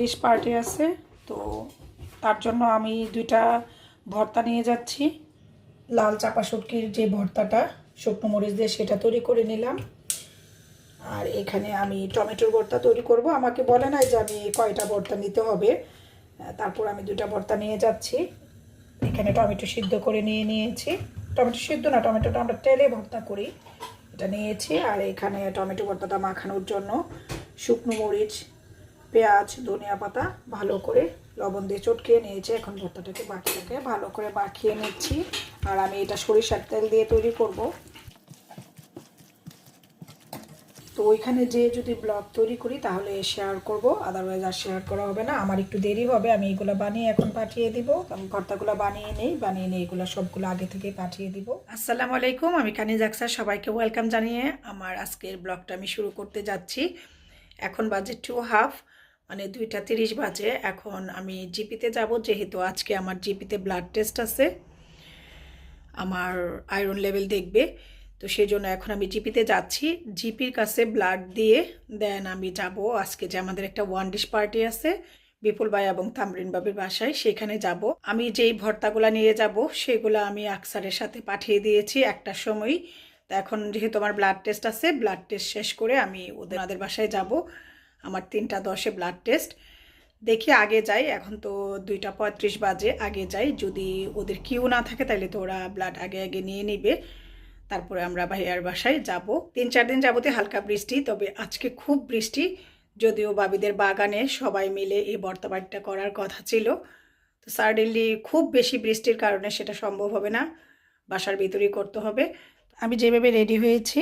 Dish party আছে, তো তার জন্য আমি দুইটা ভর্তা নিয়ে যাচ্ছি। লাল চাপা শুটকির যে ভর্তাটা, শুকনো মরিচ দিয়ে সেটা তৈরি করে নিলাম। আর এখানে আমি টমেটোর ভর্তা তৈরি করব। আমাকে বলে নাই যে আমি কয়টা ভর্তা নিতে হবে। তারপর আমি দুটা ভর্তা নিয়ে যাচ্ছি। এখানে টমেটো সিদ্ধ করে নিয়ে নিয়েছি। টমেটো সিদ্ধ না, টমেটোটা আমরা তেলে ভর্তা করি। এটা নিয়েছি। আর এখানে টমেটো ভর্তাটা মাখানোর জন্য শুকনো মরিচ পেঁয়াজ, ধনিয়া পাতা ভালো করে লবণ দিয়ে চটকিয়ে নিয়েছি। এখন ভর্তাটাকে বাকিটাকে ভালো করে মাখিয়ে নিচ্ছি। আর আমি এটা সরিষার তেল দিয়ে তৈরি করব। তো ওইখানে যে যদি ব্লগ তৈরি করি তাহলে শেয়ার করব আদারওয়াইজ আর শেয়ার করা হবে না। আমার একটু দেরি হবে, আমি এগুলো বানিয়ে এখন পাঠিয়ে দিব। আমি ভর্তাগুলো বানিয়ে নেই, বানিয়ে নিয়ে এগুলো সবগুলো আগে থেকে পাঠিয়ে দিব। আসসালামু আলাইকুম, আমি কানি জাকসা সবাইকে ওয়েলকাম জানিয়ে আমার আজকের ব্লগটা আমি শুরু করতে যাচ্ছি। এখন বাজে টু হাফ মানে দুইটা তিরিশ বাজে। এখন আমি জিপিতে যাব, যেহেতু আজকে আমার জিপিতে ব্লাড টেস্ট আছে। আমার আয়রন লেভেল দেখবে। তো সেই জন্য এখন আমি জিপিতে যাচ্ছি। জিপির কাছে ব্লাড দিয়ে দেন আমি যাব। আজকে যে আমাদের একটা ওয়ান ডিশ পার্টি আছে, বিপুল ভাই এবং তামরিন বাবির বাসায়, সেখানে যাব। আমি যেই ভর্তাগুলো নিয়ে যাব, সেগুলো আমি আকসারের সাথে পাঠিয়ে দিয়েছি একটা সময়। তা এখন যেহেতু আমার ব্লাড টেস্ট আছে ব্লাড টেস্ট শেষ করে আমি ওদের বাসায় যাব। আমার তিনটা দশে ব্লাড টেস্ট দেখি আগে যাই, এখন তো দুইটা পঁয়ত্রিশ বাজে, আগে যাই। যদি ওদের কিউ না থাকে তাহলে তো ওরা ব্লাড আগে আগে নিয়ে নিবে। তারপরে আমরা ভাইয়ার বাসায় যাব। তিন চার দিন যাবতে হালকা বৃষ্টি, তবে আজকে খুব বৃষ্টি। যদিও বাবিদের বাগানে সবাই মিলে এই বর্তমানটা করার কথা ছিল। তো সাডেনলি খুব বেশি বৃষ্টির কারণে সেটা সম্ভব হবে না। বাসার ভিতরেই করতে হবে। আমি যেভাবে রেডি হয়েছি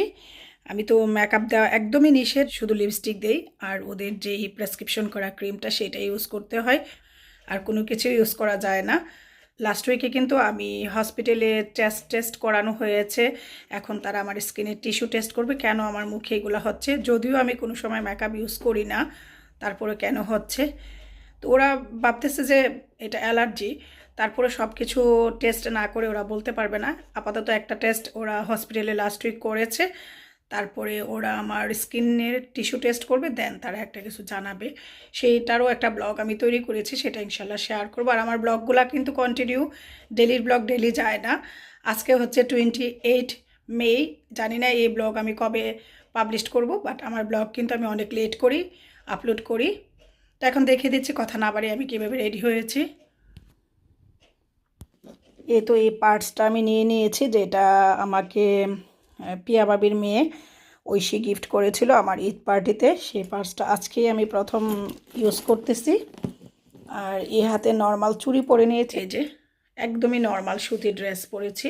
আমি তো মেকআপ দেওয়া একদমই নিষেধ, শুধু লিপস্টিক দেই। আর ওদের যেই প্রেসক্রিপশন করা ক্রিমটা সেটা ইউজ করতে হয়। আর কোনো কিছু ইউজ করা যায় না। লাস্ট উইকে কিন্তু আমি হসপিটালে টেস্ট টেস্ট করানো হয়েছে। এখন তারা আমার স্কিনের টিস্যু টেস্ট করবে, কেন আমার মুখে এগুলো হচ্ছে? যদিও আমি কোনো সময় মেকআপ ইউজ করি না তারপরে কেন হচ্ছে? তো ওরা ভাবতেছে যে এটা অ্যালার্জি তারপরে সব কিছু টেস্ট না করে ওরা বলতে পারবে না। আপাতত একটা টেস্ট ওরা হসপিটালে লাস্ট উইক করেছে। তারপরে ওরা আমার স্কিনের টিস্যু টেস্ট করবে, দেন তারা একটা কিছু জানাবে। সেইটারও একটা ব্লগ আমি তৈরি করেছি, সেটা ইনশাল্লাহ শেয়ার করব। আর আমার ব্লগগুলো কিন্তু কন্টিনিউ ডেলির ব্লগ ডেলি যায় না। আজকে হচ্ছে টোয়েন্টি এইট মে জানি না এই ব্লগ আমি কবে পাবলিশ করব বাট আমার ব্লগ কিন্তু আমি অনেক লেট করি আপলোড করি। তো এখন দেখে দিচ্ছি, কথা না বাড়ি আমি কীভাবে রেডি হয়েছি। এ তো এই পার্টসটা আমি নিয়ে নিয়েছি, যেটা আমাকে পিয়া বাবির মেয়ে ঐশী গিফট করেছিল আমার ঈদ পার্টিতে। সেই পার্সটা আজকেই আমি প্রথম ইউজ করতেছি। আর এ হাতে নর্মাল চুড়ি পরে নিয়েছি যে একদমই নর্মাল সুতির ড্রেস পরেছি।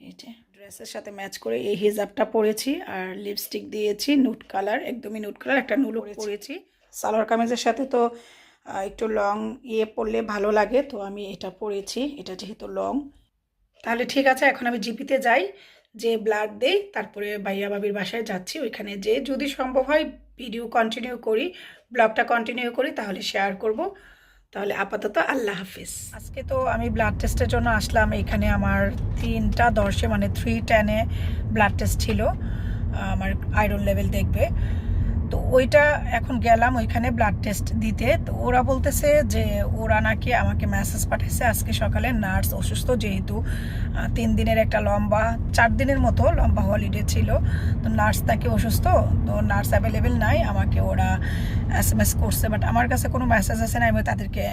এই যে ড্রেসের সাথে ম্যাচ করে এই হিজাবটা পরেছি আর লিপস্টিক দিয়েছি নুট কালার একদমই নুট কালার একটা নুলো পরেছি। সালোয়ার কামিজের সাথে তো একটু লং ইয়ে পরলে ভালো লাগে তো আমি এটা পরেছি। এটা যেহেতু লং তাহলে ঠিক আছে, এখন আমি জিপিতে যাই, যে ব্লাড দেই, তারপরে ভাইয়া বাবির বাসায় যাচ্ছি, ওইখানে যে যদি সম্ভব হয় ভিডিও কন্টিনিউ করি ব্লগটা কন্টিনিউ করি, তাহলে শেয়ার করব। তাহলে আপাতত আল্লাহ হাফিজ। আজকে তো আমি ব্লাড টেস্টের জন্য আসলাম, এখানে আমার তিনটা দশে মানে থ্রি টেনে ব্লাড টেস্ট ছিল, আমার আয়রন লেভেল দেখবে। তো ওইটা এখন গেলাম ওইখানে ব্লাড টেস্ট দিতে। তো ওরা বলতেছে যে ওরা নাকি আমাকে মেসেজ পাঠিয়েছে আজকে সকালে নার্স অসুস্থ যেহেতু তিন দিনের একটা লম্বা চার দিনের মতো লম্বা হলিডে ছিল। তো নার্স নাকি অসুস্থ তো নার্স অ্যাভেলেবেল নাই আমাকে ওরা এস এম এস করছে। বাট আমার কাছে কোনো মেসেজ আসে না আমি তাদেরকে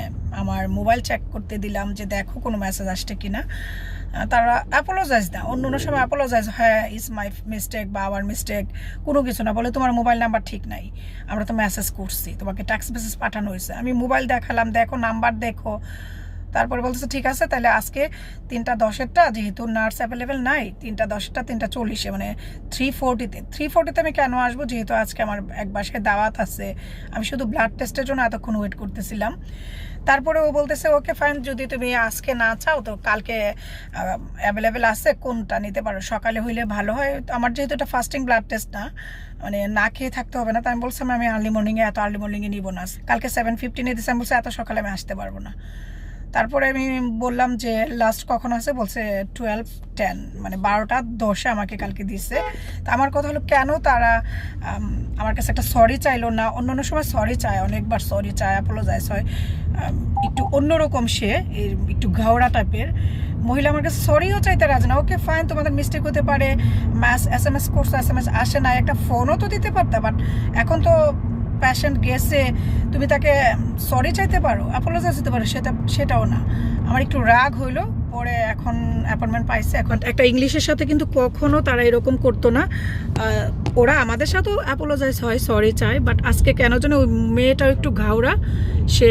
আমার মোবাইল চেক করতে দিলাম যে দেখো কোনো মেসেজ আসছে কিনা। আহ, তারা অ্যাপোলোজাইজ না। অন্য অন্য সময় অ্যাপোলোজাইজ হ্যাঁ ইজ মাই মিস্টেক বা আওয়ার মিস্টেক কোনো কিছু না। বলে, তোমার মোবাইল নাম্বার ঠিক নাই। আমরা তো মেসেজ করছি। তোমাকে ট্যাক্স মেসেজ পাঠানো হয়েছে। আমি মোবাইল দেখালাম। দেখো নাম্বার দেখো। তারপরে বলতেছে, ঠিক আছে, তাহলে আজকে তিনটা দশেরটা, যেহেতু নার্স অ্যাভেলেবেল নাই, তিনটা দশটা তিনটা চল্লিশে মানে থ্রি ফোরটিতে থ্রি ফোরটিতে আমি কেন আসব? যেহেতু আজকে আমার এক বাসায় দাওয়াত আছে, আমি শুধু ব্লাড টেস্টের জন্য এতক্ষণ ওয়েট করতেছিলাম। তারপরে ও বলতেছে, ওকে ফাইন যদি তুমি আজকে না চাও, তো কালকে অ্যাভেলেবেল আছে, কোনটা নিতে পারো? সকালে হইলে ভালো হয়। আমার যেহেতু এটা ফাস্টিং ব্লাড টেস্ট না মানে না খেয়ে থাকতে হবে না, তাই আমি বলছিলাম, আমি আর্লি মর্নিংয়ে এত আর্লি মর্নিংয়ে নিব না। কালকে সেভেন ফিফটিনে দিচ্ছে আমি বলছি, এত সকালে আমি আসতে পারব না। তারপরে আমি বললাম যে লাস্ট কখন আছে? বলছে টুয়েলভ টেন মানে বারোটা দশে আমাকে কালকে দিছে তা আমার কথা হলো, কেন তারা আমার কাছে একটা সরি চাইলো না? অন্য অন্য সময় সরি চায়, অনেকবার সরি চায় অ্যাপোলোজাইজ হয়। একটু অন্যরকম সে একটু ঘাওড়া টাইপের। মহিলা আমার কাছে সরিও চাইতে রাজি না। ওকে ফাইন তোমাদের মিস্টেক হতে পারে। ম্যাস এস এম এস করছ এস এম এস আসে না একটা ফোনও তো দিতে পারতে বাট এখন তো প্যাশেন্ট গেছে, তুমি তাকে সরি চাইতে পারো অ্যাপোলোজাইজ দিতে পারো, সেটা, সেটাও না। আমার একটু রাগ হইল, পরে এখন অ্যাপয়েন্টমেন্ট পাইছে, এখন একটা ইংলিশের সাথে কিন্তু কখনো তারা এরকম করতো না। ওরা আমাদের সাথেও অ্যাপোলোজাইজ হয় সরি চায় বাট আজকে কেন যেন ওই মেয়েটাও একটু ঘাওড়া সে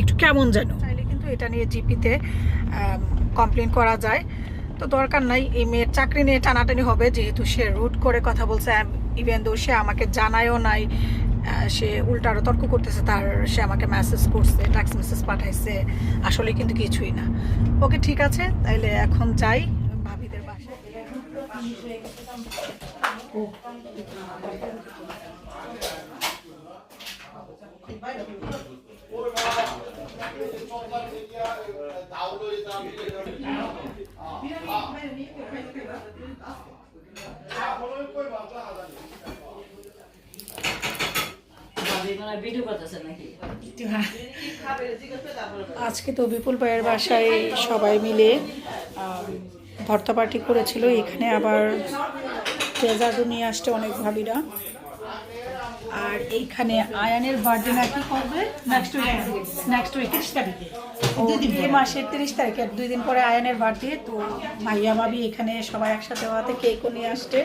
একটু কেমন যেন। চাইলে কিন্তু এটা নিয়ে জিপিতে কমপ্লেন করা যায়। তো দরকার নাই, এই মেয়ের চাকরি নিয়ে টানাটানি হবে, যেহেতু সে রুট করে কথা বলছে ইভেন দো সে আমাকে জানায়ও নাই সে উল্টা আরও তর্ক করতেছে, তার, সে আমাকে মেসেজ করছে টাক্স মেসেজ পাঠাইছে। আসলে কিন্তু কিছুই না। ওকে, ঠিক আছে, তাইলে এখন যাই ভাবিদের বাসায়। আজকে তো বিপুল ভাইয়ের বাসায় সবাই মিলে ভর্তা পার্টি করেছিল। এখানে আবার ডেজার্টও নিয়ে আসছে অনেক ভাবিরা। আর এইখানে আয়ানের বার্থডে নাকি করবে? নেক্সট উইক নেক্সট উইক তিরিশ তারিখে। এই মাসের তিরিশ তারিখে দুই দিন পরে আয়ানের বার্থডে তো ভাইয়া ভাবি এখানে সবাই একসাথে হওয়াতে কেকও নিয়ে আসছে।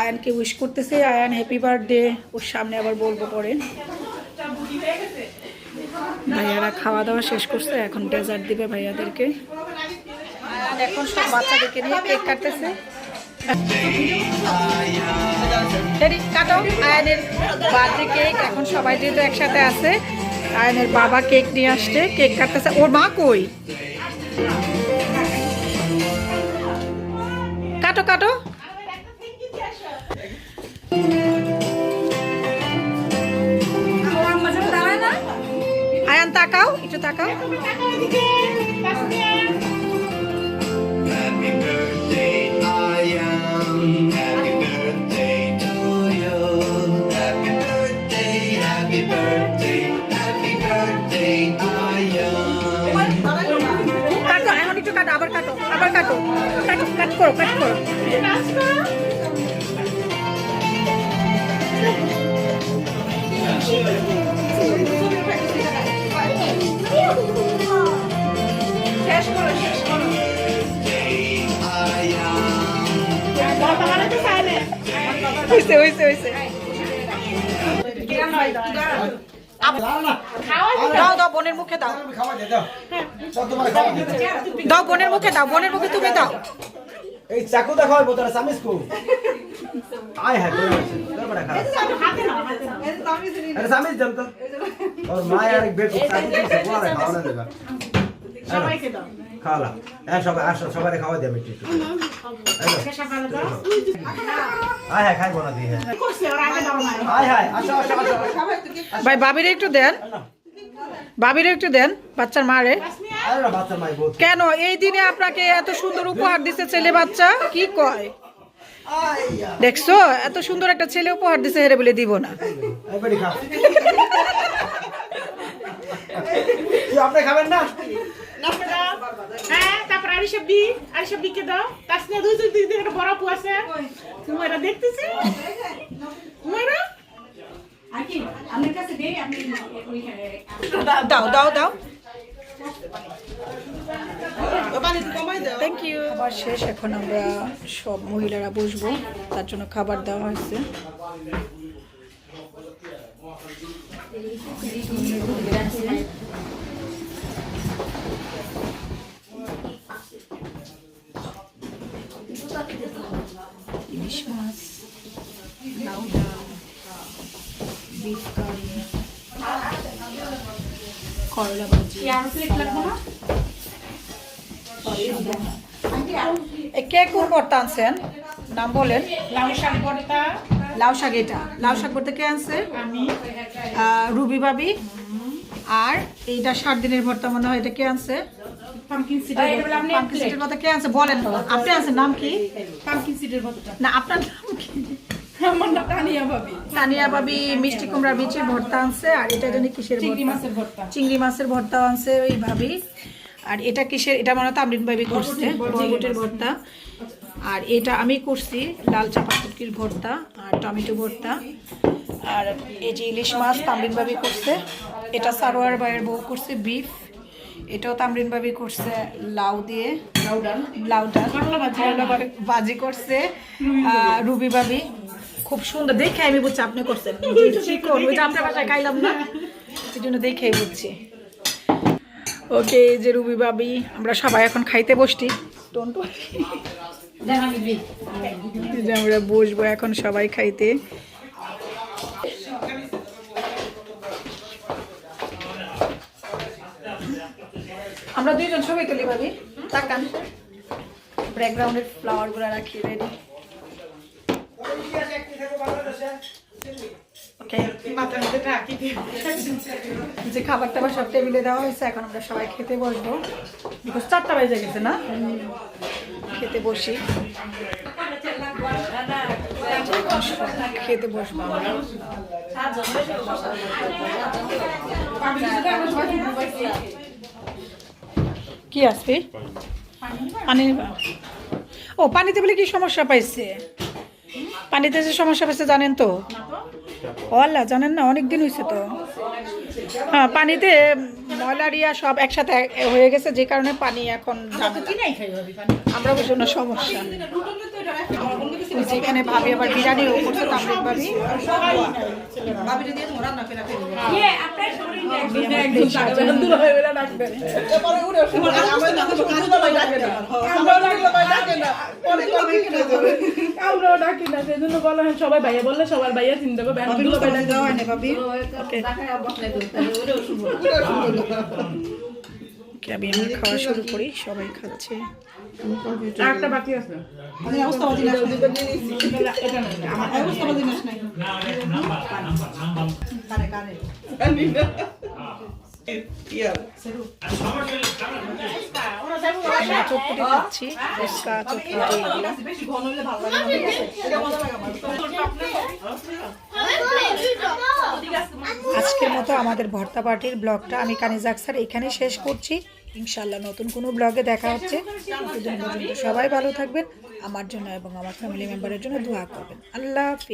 আয়ানকে উইশ করতেছে, আয়ান হ্যাপি বার্থডে ওর সামনে আবার বলব পরে। ভাইয়ারা খাওয়া দাওয়া শেষ করছে, এখন ডেজার্ট দিবে ভাইয়াদেরকে। এখন সব বাচ্চাদেরকে নিয়ে কেক কাটতেছে। আয়নের বার্থডে কেক এখন সবাই যেহেতু একসাথে আছে, আয়নের বাবা কেক নিয়ে আসছে কেক কাটতেছে। ওর মা কই? কাটো কাটো। Birthday, I am. কাটো এখন একটু কাটো আবার কাটো আবার কাটো। কাটো কাট করো কাট করো। Am. হইছে হইছে হইছে। দাও দাও বোনের মুখে দাও। দাও বোনের মুখে দাও বোনের মুখে তুমি দাও। এই চাকু দেখাও বোতলে সামিস কো আয় হ্যাঁ তোর তোর বড় খা আরে সামিস দেন তো। ওর মা আর চাকু দেবা। হ্যাঁ সবাই আসো সবাই খাওয়া একটু। হ্যাঁ খাইবো না দিয়ে হ্যাঁ। ভাই বাবিরে একটু দেন। বাবিরে একটু দেন বাচ্চার মারে। কেন? এই দিনে আপনাকে এত সুন্দর উপহার দিছে ছেলে বাচ্চা কি কয়? দেখছ? এত সুন্দর একটা ছেলে উপহার দিছে হেরে বলে দিব না। আপনি খাবেন না? হ্যাঁ তারপর আরিসব দি আরিসব দিকে দাও তার সাথে দুই দুই দিকে একটা বড় আপু আছে তুমি এটা দেখতেছি মেরা দাও দাও দাও থ্যাংক ইউ খাবার শেষ এখন আমরা সব মহিলারা বসবো তার জন্য খাবার দেওয়া হয়েছে মাছ লাউ ডাল বিফ কারি করলা ভাজি। কে কোন ভর্তা আনছেন? নাম বলেন। লাউ শাক ভর্তা লাউ শাক এটা। লাউ শাক ভর্তা কে আনছে? রুবি ভাবি। আর এইটা ষাট দিনের ভর্তা মনে হয় এটা কে আনছে? পাম্পকিন সিডের কথা কে আনছে? বলেন আপনি আনছেন নাম কি? ভর্তা। না আপনার নাম কি? তানিয়া ভাবি। মিষ্টি কুমড়া ভর্তা আনছে আর এটা জানি কিসের চিংড়ি ভর্তা? মাছের চিংড়ি মাছের ভর্তা আনছে ওই ভাবি। আর এটা কিসের এটা মনে ভাবি করছে বরবটির ভর্তা। আর এটা আমি করছি লাল চাপা শুটকির ভর্তা আর টমেটো ভর্তা। আর এই যে ইলিশ মাছ তামরিন ভাবি করছে এটা সারোয়ার ভাইয়ের বউ করছে বিফ। এটাও তামরিন ভাবি করছে লাউ দিয়ে। লাউ ডাল। করলা ভাবি- ভাজি করছে রুবি ভাবি। খুব সুন্দর। দেখে আমি বুঝছি আপনি করছেন। চিকন ওইটা আপনার বাসায় খাইলাম না। এই জন্য দেখেই বুঝছি। ওকে যে রুবি বাবি আমরা সবাই এখন খাইতে বসছি। টন্টু যে আমরা বসবো এখন সবাই খাইতে। আমরা দুইজন ছবি তুলি ভাবি। তাকান। ব্যাকগ্রাউন্ডের ফ্লাওয়ারগুলো রাখি রেডি ওকে মাথার মধ্যে ঢাকি দিয়ে যে খাবার টাবার সব টেবিলে দেওয়া হয়েছে এখন আমরা সবাই খেতে বসবো। বিকজ চারটা বেজে গেছে না? খেতে বসি। খেতে বসবো কি আসবে? পানি ও পানিতে বলে কি সমস্যা পাইছে? পানিতে যে সমস্যা পাইছে জানেন তো ও জানেন না অনেক দিন হয়েছে তো হ্যাঁ পানিতে ময়লারিয়া সব একসাথে হয়ে গেছে যে কারণে পানি এখন আমরা বুঝি না সমস্যা যেখানে ভাবি আবার বিরিয়ানি করছে তামরিন ভাবি ডাকি না সেই জন্য বলা হয় সবাই ভাইয়া বললে সবার ভাইয়া চিন্তা করবে আমি আমি খাওয়া শুরু করি সবাই খাচ্ছে। আরেকটা বাকি আছে। এটা না আমার আমরা আজকের মতো আমাদের ভর্তা পার্টির ব্লগটা আমি কানিজ আকসার এখানে শেষ করছি। ইনশাল্লাহ নতুন কোনো ব্লগে দেখা হচ্ছে। সবাই ভালো থাকবেন, আমার জন্য এবং আমার ফ্যামিলি মেম্বারের জন্য দোয়া করবেন। আল্লাহ